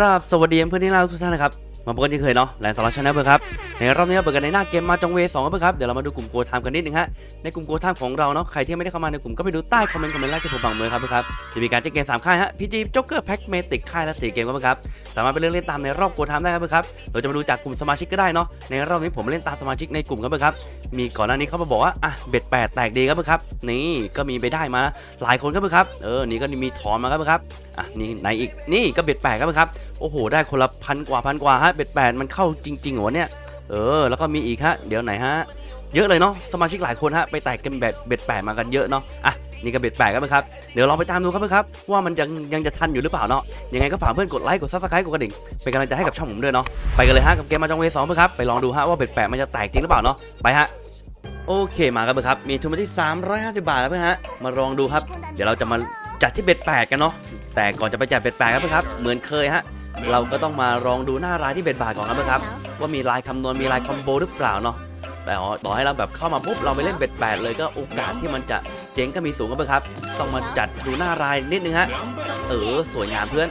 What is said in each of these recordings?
ราบสวัสดีเพื่อนที่รักทุกท่านนะครับ มาพบกันที่เคยเนาะแลนด์สล็อตชาแนลเพื่อครับในรอบนี้เราเปิดกันในหน้าเกมมาจงเวสองเพื่อครับเดี๋ยวเรามาดูกลุ่มโกทามกันนิดนึงฮะในกลุ่มโกทามของเราเนาะใครที่ไม่ได้เข้ามาในกลุ่มก็ไปดูใต้คอมเมนต์คอมเมนต์แรกที่ผมบังเมือครับเพื่อครับจะมีการแจ้งเกมสามค่ายฮะพีจีจ็อกเกอร์แพ็กเมติกค่ายละสี่เกมครับเพื่อครับสามารถไปเลือกเล่นตามในรอบโกทามได้ครับเพื่อครับเราจะมาดูจากกลุ่มสมาชิกก็ได้เนาะในรอบนี้ผมเล่นตามสมาชิกในกลุ่มครับเพื่อครับมีก่อนหน้านี้เขามาบอกว่าอะเบ็ดแปดแตกดีครับเพื่อครับนี่ก็มีไปได้มาหลายคนครับเพื่อครับเออนี่ก็มีถอนมาครับเพื่อครับอะนี่ไหนอีกนี่ก็เบ็ดแปดครับเพื่อครับโอ้โหได้คนละพันกว่าพันกว่าฮะเบ็ดแปดมันเข้าจริงๆเหรอเนี่ยเออแล้วก็มีอีกฮะเดี๋ยวไหนฮะเยอะเลยเนาะสมาชิกหลายคนฮะไปแตกกันแบบเบ็ดแปดมากันเยอะเนาะอะนี่ก็เบ็ดแปดครับครับเดี๋ยวเราไปตามดูครับครับว่ามันยังยังจะทันอยู่หรือเปล่าเนาะยังไงก็ฝากเพื่อนกดไลค์กดซับสไครต์กดกระดิ่งเป็นกำลังใจให้กับช่องผมด้วยเนาะไปกันเลยฮะกับเกมมาจองเวสองครับไปลองดูฮะว่าเบ็ดแปดมันจะแตกจริงหรือเปล่าเนาะไปฮะโอเคมาครับครับมีทุนมาที่ 350 บาทแล้วเพื่อนฮะมาลองดูครับ เดี๋ยวเราจะมาจัดที่เบ็ดแปดกันเนาะแต่ก่อนจะไปจัดเบ็ดแปดครับครับเหมือนเคยฮะ เราก็ต้องมาลองดูหน้ารายที่เบ็ดบาทก่อนครับครับ ว่ามีลายคำนวณมีลายคอมโบหรือเปล่าเนาะแต่อ๋อต่อให้เราแบบเข้ามาปุ๊บเราไปเล่นเบ็ดแปดเลยก็โอกาสที่มันจะเจ๊งก็มีสูงครับครับ ต้องมาจัดดูหน้ารายนิดนึงฮะเออสวยงามเพื่อน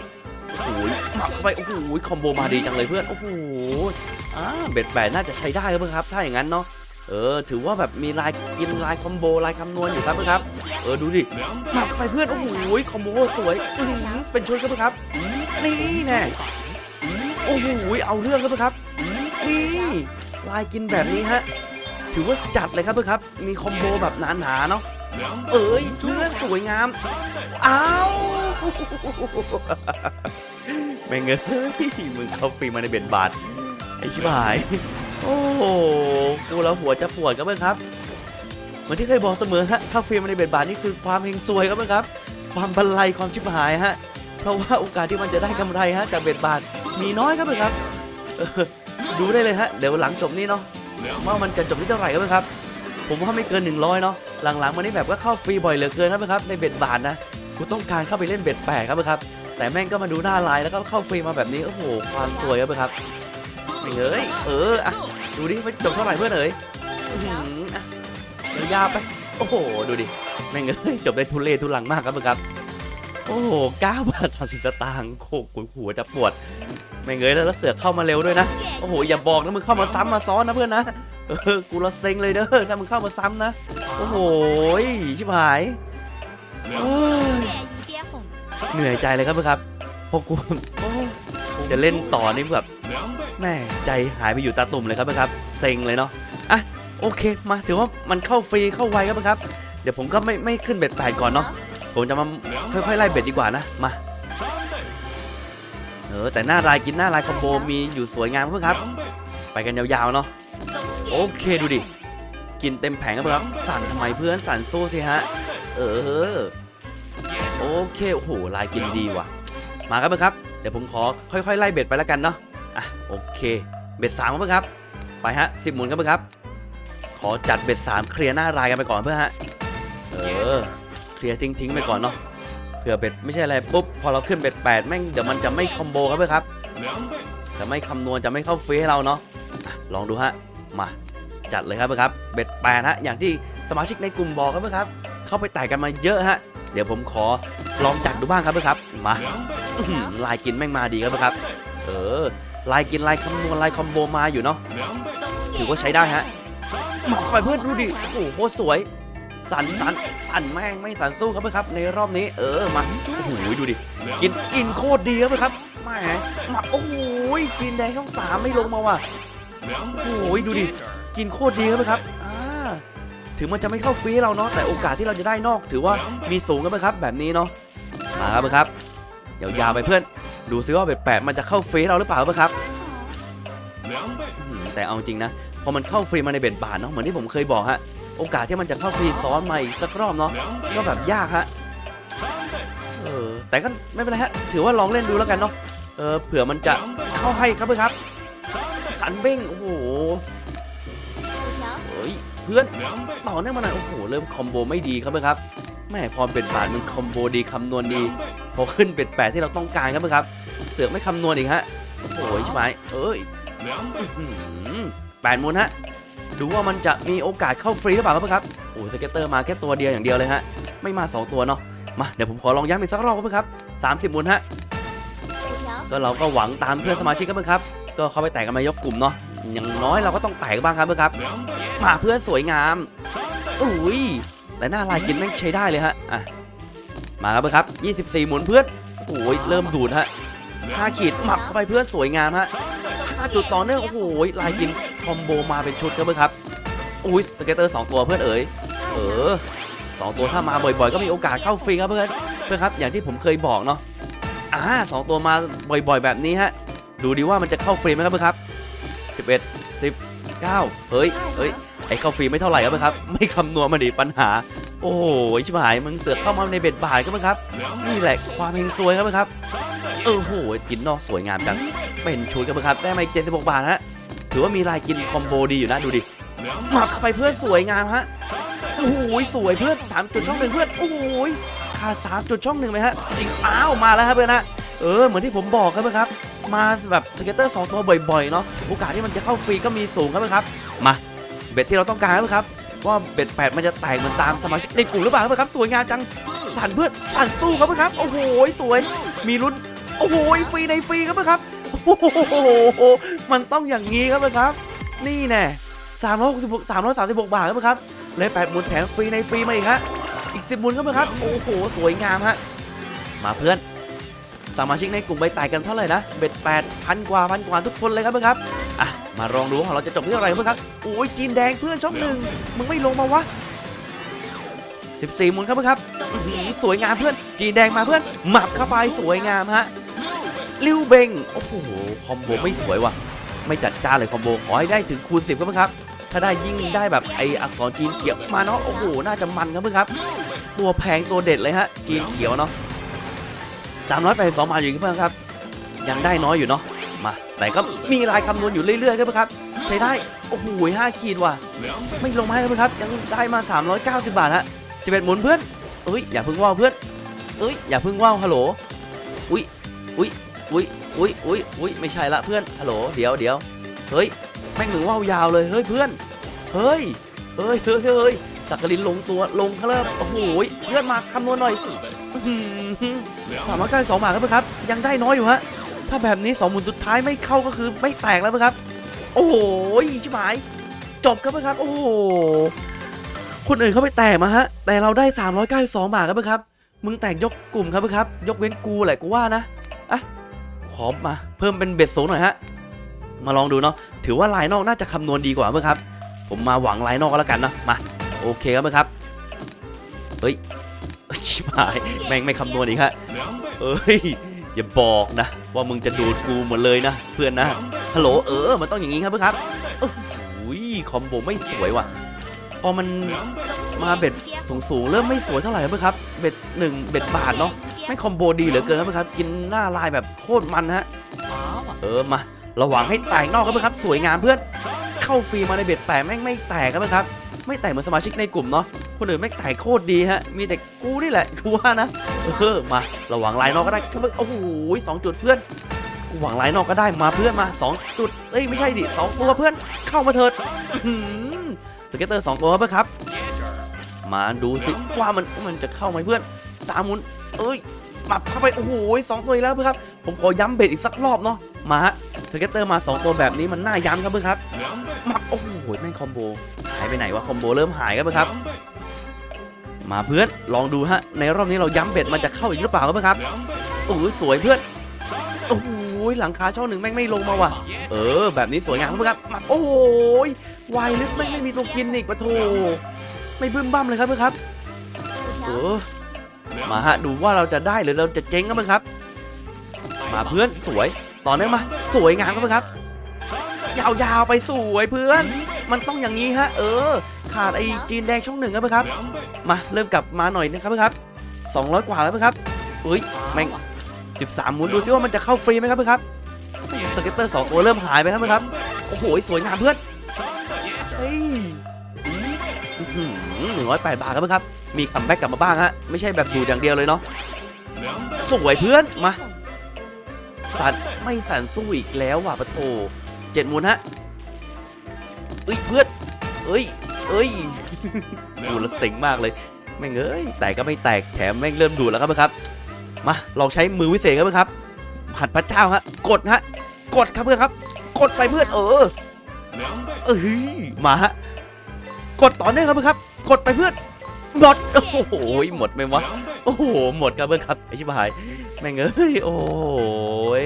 โอ้โหปักเข้าไปโอ้โหคอมโบมาดีจังเลยเพื่อนโอ้โหอ่าเบ็ดแปดน่าจะใช้ได้ครับครับ ถ้าอย่างนั้นเนาะเออถือว่าแบบมีลายกินลายคอมโบลายคำนวณอยู่ครับครับ เออดูดิปักเข้าไปเพื่อนโอ้โหคอมโบสวยอื้อหือเป็นชุดครับครับ นี่แน่โอ้โหเอาเรื่องครับครับ นี่ลายกินแบบนี้ฮะ ถือว่าจัดเลยครับเพื่อนครับ มีคอมโบแบบหนาๆเนาะ เอ้ยเพื่อนสวยงาม อ้าวแม่งเอ้ยมึงเข้าฟรีมาในเบ็ดบาท ไอชิบหาย โอ้โห กูแล้วหัวจะปวดครับเพื่อนครับ เหมือนที่เคยบอกเสมอฮะเข้าฟรีมาในเบ็ดบาทนี่คือความเฮงซวยครับเพื่อนครับ ความบันไลความชิบหายฮะ เพราะว่าโอกาสที่มันจะได้กำไรฮะจากเบ็ดบาทมีน้อยครับเพื่อนครับดูได้เลยฮะเดี๋ยวหลังจบนี่เนาะว่ามันจะจบที่เท่าไหร่ครับครับ ผมว่าไม่เกิน 100เนาะหลังๆมานี่แบบก็เข้าฟรีบ่อยเหลือเกินครับครับในเบ็ดบาทนะกูต้องการเข้าไปเล่นเบ็ดแปดครับครับแต่แม่งก็มาดูหน้าไลน์แล้วก็เข้าฟรีมาแบบนี้โอ้โหความสวยครับครับเอ้ยเอออะดูดิว่าจบเท่าไหร่เพื่อนเอ๋ยอือหืออะยาไปโอ้โหดูดิแม่งเอ้ยจบได้ทุเรศทุลังมากครับครับ โอ้โหเก้าบาทสามสิบสตางค์โอ้โหหัวจะปวดแม่งเอ้ยแล้วเสือกเข้ามาเร็วด้วยนะ โอ้โห อย่าบอกนะมึงเข้ามาซ้ำมาซ้อนนะเพื่อนนะ เออ กูละเซ็งเลยเด้อ ถ้ามึงเข้ามาซ้ำนะ โอ้โห ชิบหาย เหนื่อยใจเลยครับเพื่อนครับเพราะกูจะเล่นต่อนี่แบบแม่ใจหายไปอยู่ตาตุ่มเลยครับเพื่อนครับ เซ็งเลยเนาะ อะ โอเค มาถือว่ามันเข้าฟรีเข้าไวครับเพื่อนครับ เดี๋ยวผมก็ไม่ไม่ขึ้นเบ็ดแปดก่อนเนาะ ผมจะมาค่อยๆไล่เบ็ดดีกว่านะ มา เออแต่หน้ารายกินหน้ารายคอมโบมีอยู่สวยงามเพื่อนครับ ไปกันยาวๆเนาะ โอเคดูดิ กินเต็มแผงครับเพื่อนครับ สั่นทำไมเพื่อนสั่นสู้สิฮะ เออ โอเคโอ้โหลายกินดีว่ะ มาครับเพื่อนครับ เดี๋ยวผมขอค่อยๆไล่เบ็ดไปแล้วกันเนาะ อะโอเค เบ็ดสามครับเพื่อนครับ ไปฮะสิบหมุนครับเพื่อนครับ ขอจัดเบ็ดสามเคลียร์หน้ารายกันไปก่อนเพื่อนฮะ เออ ลียร์ทิ้งๆไปก่อนเนาะเผื่อเบ็ดไม่ใช่อะไรปุ๊บพอเราขึ้นเบ็ดแปดแม่งเดี๋ยวมันจะไม่คอมโบครับเพื่อนครับจะไม่คำนวณจะไม่เข้าฟรีให้เราเนาะลองดูฮะมาจัดเลยครับเพื่อนครับเบ็ดแปดฮะอย่างที่สมาชิกในกลุ่มบอกครับเพื่อนครับ เข้าไปแตกกันมาเยอะฮะเดี๋ยวผมขอลองจัดดูบ้างครับเพื่อนครับมาลายกินแม่งมาดีครับเพื่อนครับ เออลายกินลายคำนวณลายคอมโบมาอยู่เนาะถือว่าใช้ได้ฮะหมอกไปเพื่อนดูดิโอ้โหสวย สันสันสันแม่งไม่สันสู้ครับเพื่อนครับในรอบนี้เออมาโอ้โหดูดิกินกินโคตรดีครับเพื่อนครับแหมมาโอ้โหกินแดงช่องสามไม่ลงมาว่ะโอ้ยดูดิกินโคตรดีครับเพื่อนครับอ่าถึงมันจะไม่เข้าฟรีเราเนาะแต่โอกาสที่เราจะได้นอก ถือว่ามีสูงครับเพื่อนครับ แบบนี้เนาะมาครับเพื่อนครับยาวๆไปเพื่อน ดูซิว่าเบ็ดแปดมันจะเข้าฟรีเราหรือเปล่าเพื่อนครับแต่เอาจริงนะพอมันเข้าฟรีมาในเบ็ดบาทเนาะเหมือนที่ผมเคยบอกฮะ โอกาสที่มันจะเข้าฟรีซ้อนมาอีกสักรอบเนาะก็แบบยากฮะเออแต่ก็ไม่เป็นไรฮะถือว่าลองเล่นดูแล้วกันเนาะเออเผื่อมันจะเข้าให้ครับเพื่อนครับ สันเบ้งโอ้โหเฮ้ยเพื่อนต่อเนื่องมาหน่อยโอ้โหเริ่มคอมโบไม่ดีครับเพื่อนครับแม่พอเป็นบาทมันคอมโบดีคำนวณดีพอขึ้นเป็นแปดที่เราต้องการครับเพื่อนครับ เสือกไม่คำนวณอีกฮะโอ้ยใช่ไหมเอ้ยอื้อหือแปดมูลฮะ ดูว่ามันจะมีโอกาสเข้าฟรีหรือเปล่าครับโอ้ยสเก็ตเตอร์มาแค่ตัวเดียวอย่างเดียวเลยฮะไม่มา 2 ตัวเนาะมาเดี๋ยวผมขอลองย้ำอีกสักรอบครับเพื่อนครับ30มูลฮะก็เราก็หวังตามเพื่อนสมาชิกกันเพื่อนครับ ก็เข้าไปแตกกันมายกกลุ่มเนาะอย่างน้อยเราก็ต้องแตกบ้างครับเพื่อนครับมาเพื่อนสวยงามอุ้ยแต่หน้าลายกินแม่งใช้ได้เลยฮะอะมาครับเพื่อนครับ 24 หมุนเพื่อนโอ้ยเริ่มดูดฮะ5ขีดหมับเข้าไปเพื่อนสวยงามฮะ5จุดต่อเนื่องโอ้โหลายกิน คอมโบมาเป็นชุดครับเพื่อนครับอุ้ยสเก็ตเตอร์สองตัวเพื่อนเอ๋ยเออสองตัวถ้ามาบ่อยๆ ก็มีโอกาสเข้าฟรีครับเพื่อนเพื่อนครับอย่างที่ผมเคยบอกเนาะอ่าสองตัวมาบ่อยๆ แบบนี้ฮะดูดีว่ามันจะเข้าฟรีไหมครับเพื่อนครับ11 19เฮ้ยเฮ้ยไอ้เข้าฟรีไม่เท่าไหร่ครับเพื่อนครับไม่คำนวณมาดิปัญหา โอ้โหชิบหายมึงเสือกเข้ามาในเบ็ดบ่าทครับเพื่อนครับนี่แหละความเฮงซวยครับเพื่อนครับเออโหกินนอกสวยงามจังเป็นชุดครับเพื่อนครับได้มาอีก76บาทฮะ ถือว่ามีลายกินคอมโบดีอยู่นะดูดิหมับเข้าไปเพื่อนสวยงามฮะโอ้โหสวยเพื่อนสามจุดช่องหนึ่งเพื่อนโอ้โหขาดสามจุดช่องหนึ่งไหมฮะจริงอ้าวมาแล้วครับเพื่อนฮะเออเหมือนที่ผมบอกครับเพื่อนครับ มาแบบสเก็ตเตอร์สองตัวบ่อยๆเนาะโอกาสที่มันจะเข้าฟรีก็มีสูงครับเพื่อนครับ มาเบ็ดที่เราต้องการครับเพื่อนครับว่าเบ็ดแปดมันจะแตกเหมือนตามสมาชิกในกลุ่มหรือเปล่าครับเพื่อนครับสวยงามจังสั่นเพื่อนสั่นสู้ครับเพื่อนครับโอ้โหสวย มีลุ้นโอ้โหฟรีในฟรีครับเพื่อนครับ มันต้องอย่างนี้ครับเพื่อนครับ นี่แน่สามร้อยหกสิบหกสามร้อยสามสิบหกบาทครับเพื่อนครับเลยแปดหมุนแถมฟรีในฟรีมาอีกฮะ อีกสิบหมุนครับเพื่อนครับ โอ้โห สวยงามฮะ มาเพื่อน สมาชิกในกลุ่มใบไต่กันเท่าไหร่นะ เบ็ดแปดพันกว่าพันกว่าทุกคนเลยครับเพื่อนครับ อะ มาลองดูว่าเราจะจบที่เท่าไหร่เพื่อนครับ โอ้ยจีนแดงเพื่อนช่องหนึ่งมึงไม่ลงมาวะ14หมุนครับเพื่อนครับหือสวยงามเพื่อน จีนแดงมาเพื่อนหมับเข้าไปสวยงามฮะ ลิวเบงโอ้โหคอมโบไม่สวยว่ะ ไม่จัดจ้านเลยคอมโบขอให้ได้ถึงคูณ10ครับเพื่อนครับ ถ้าได้ยิ่งได้แบบไออักษรจีนเขียวมาเนาะโอ้โหน่าจะมันครับเพื่อนครับ ตัวแพงตัวเด็ดเลยฮะจีนเขียวเนาะ382บาทอยู่ที่เพื่อนครับ ยังได้น้อยอยู่เนาะมาแต่ก็มีรายคำนวณอยู่เรื่อยๆครับเพื่อนครับ ใช้ได้โอ้โห5ขีดว่ะไม่ลงมาให้ครับเพื่อนครับ ยังได้มา 390 บาทฮะ11หมุนเพื่อนเอ้ยอย่าเพิ่งว่าวเพื่อนเอ้ยอย่าเพิ่งว่าวฮัลโหลอุ้ยอุ้ย อุ้ยอุ้ยอุ้ยอุ้ยไม่ใช่ละเพื่อนฮัลโหลเดี๋ยวเดี๋ยวเฮ้ยแม่งหนึ่งว่าวยาวเลยเฮ้ยเพื่อนเฮ้ยเฮ้ยเฮ้ยเฮ้ยสักกลินลงตัวลงเขาเริ่มโอ้โหเลื่อนมาคำนวณหน่อยสามร้อยเก้าสองบาทครับเพื่อนครับ ยังได้น้อยอยู่ฮะถ้าแบบนี้สองหมุนสุดท้ายไม่เข้าก็คือไม่แตกแล้วเพื่อนครับ โอ้โหชิบหาย จบครับเพื่อนครับ โอ้โหคนอื่นเขาไปแตกมาฮะ แต่เราได้392บาทครับเพื่อนครับมึงแตกยกกลุ่มครับเพื่อนครับ ยกเว้นกูแหละกูว่านะอะ ขอมาเพิ่มเป็นเบ็ดสูงหน่อยฮะ มาลองดูเนาะ ถือว่าลายนอกน่าจะคำนวณดีกว่าเพื่อนครับ ผมมาหวังลายนอกก็แล้วกันเนาะมา โอเคครับเพื่อนครับ เฮ้ย ชิบหาย แม่งไม่คำนวณอีกฮะเอ้ย อย่าบอกนะ ว่ามึงจะดูดกูหมดเลยนะ เพื่อนนะ ฮัลโหล เออ มันต้องอย่างนี้ครับเพื่อนครับโอ้โหคอมโบไม่สวยว่ะ พอมันมาเบ็ดสูงๆ เริ่มไม่สวยเท่าไหร่เพื่อนครับ เบ็ดหนึ่งเบ็ดบาทเนาะ ไม่คอมโบดีเหลือเกินครับเพื่อนครับกินหน้าลายแบบโคตรมันฮะเออมาระวังให้แตกนอกครับเพื่อนครับสวยงามเพื่อนเข้าฟรีมาในเบ็ดแปดแม่งไม่แตกครับเพื่อนครับไม่แตกเหมือนสมาชิกในกลุ่มเนาะคนอื่นไม่แตกโคตรดีฮะมีแต่กูนี่แหละกูว่านะเออมาระวังลายนอกก็ได้ครับโอ้โหสองจุดเพื่อนกูหวังลายนอกก็ได้มาเพื่อนมาสองจุดเอ้ยไม่ใช่ดิสองตัวเพื่อนเข้ามาเถิดอื้อหือสเก็ตเตอร์สองตัวครับเพื่อนครับมาดูสิว่ามันมันจะเข้าไหมเพื่อน สามหมุน เอ้ยหมับเข้าไป โอ้โหสองตัวอีกแล้วเพื่อนครับ ผมขอย้ำเบ็ดอีกสักรอบเนาะ มาฮะสเกเตอร์มาสองตัวแบบนี้มันน่าย้ำครับเพื่อนครับหมับโอ้โหแม่งคอมโบ หายไปไหนวะคอมโบเริ่มหายครับเพื่อนครับ มาเพื่อนลองดูฮะ ในรอบนี้เราย้ำเบ็ดมันจะเข้าอีกหรือเปล่าครับเพื่อนครับ โอ้โหสวยเพื่อน โอ้โหหลังคาช่องหนึ่งแม่งไม่ลงมาว่ะ เออ แบบนี้สวยงามครับเพื่อนครับมาโอ้โหวายลึกแม่งไม่มีตัวกินอีกปะโถไม่บึ้มบ้ามเลยครับเพื่อนครับ เออ มาฮะดูว่าเราจะได้หรือเราจะเจ๊งครับเพื่อนครับ มาเพื่อนสวยต่อเนื่องมา สวยงามครับเพื่อนครับ ยาวๆไปสวยเพื่อน มันต้องอย่างนี้ฮะ เออ ขาดไอ้จีนแดงช่องหนึ่งครับเพื่อนครับ มาเริ่มกลับมาหน่อยนะครับเพื่อนครับ200กว่าแล้วเพื่อนครับเฮ้ยแม่ง13หมุนดูซิว่ามันจะเข้าฟรีไหมครับเพื่อนครับสเก็ตเตอร์สองตัวเริ่มหายไปครับเพื่อนครับโอ้โหสวยงามเพื่อนเฮ้ย หนึ่งร้อยแปดบาทครับเพื่อนครับ มีคัมแบ็กกลับมาบ้างฮะ ไม่ใช่แบบดูดอย่างเดียวเลยเนาะ สวยเพื่อน มา สันไม่สันสู้อีกแล้วว่ะปะโถเจ็ดหมุนฮะเอ้ยเพื่อนเอ้ย เอ้ยดูแลวเซ็งมากเลย แม่งเอ้ย แตกก็ไม่แตก แถมแม่งเริ่มดูดแล้วครับเพื่อนครับ มา ลองใช้มือวิเศษครับเพื่อนครับผัดพระเจ้าฮะ กดฮะ กดครับเพื่อนครับ กดไปเพื่อนเออ两倍，เอ้ยมาฮะ กดต่อเนื่องครับเพื่อนครับ กดไปเพื่อนหมดโอ้โหหมดไหมวะโอ้โหหมดครับเพื่อนครับไอชิบหายแม่งเอ้ยโอ้ย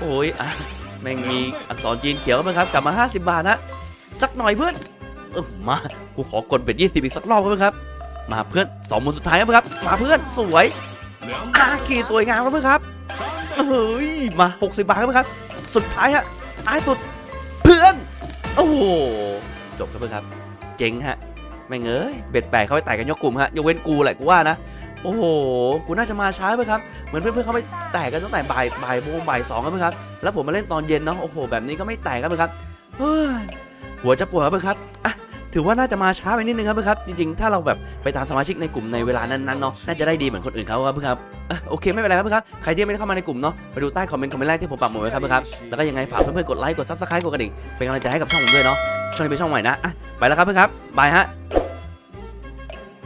โอ้ยอะแม่งมีอักษรจีนเขียวเพื่อนครับกลับมา 50 บาทนะสักหน่อยเพื่อนเออมากูขอกดเบ็ดยี่สิบอีกสักรอบเพื่อนครับ มาเพื่อนสองหมุนสุดท้ายเพื่อนครับมาเพื่อนสวยอาขี่สวยงามเพื่อนครับเฮ้ยมา 60 บาทเพื่อนครับ สุดท้ายฮะท้ายสุดเพื่อน โอ้โหจบครับเพื่อนครับ เจ๋งฮะ แม่งเอ้ยเบ็ดแปดเขาไปไต่กันยกกลุ่มฮะยกเว้นกูแหละกูว่านะโอ้โห กูน่าจะมาช้าไปครับ เหมือนเพื่อนๆเขาไปแตกกันตั้งแต่บ่ายบ่ายโมงบ่ายสองครับเพื่อนครับ แล้วผมมาเล่นตอนเย็นเนาะ โอ้โห แบบนี้ก็ไม่แตกครับเพื่อนครับเฮ้ยหัวจะปวดครับอนครับอะถือว่าน่าจะมาช้าไปนิดนึงครับเพื่อนครับ จริงๆ ถ้าเราแบบไปตามสมาชิกในกลุ่มในเวลานั้นๆเนาะ น่าจะได้ดีเหมือนคนอื่นเขาครับเพื่อนครับโอเคไม่เป็นไรครับเพื่อนครับ ใครที่ไม่ได้เข้ามาในกลุ่มเนาะ ไปดูใต้คอมเมนต์คอมเมนต์แรกที่ผมปักหมุดไว้ครับเพื่อนครับ แล้วก็ยังไงฝากเพื่อนๆ กดไลค์ กดซับสไครต์กดกระดิ่ง เป็นกำลังใจให้กับช่องผมด้วยเนาะ ช่องนี้เป็นช่องใหม่นะอะไปแล้วครับเพื่อนครับบายฮะ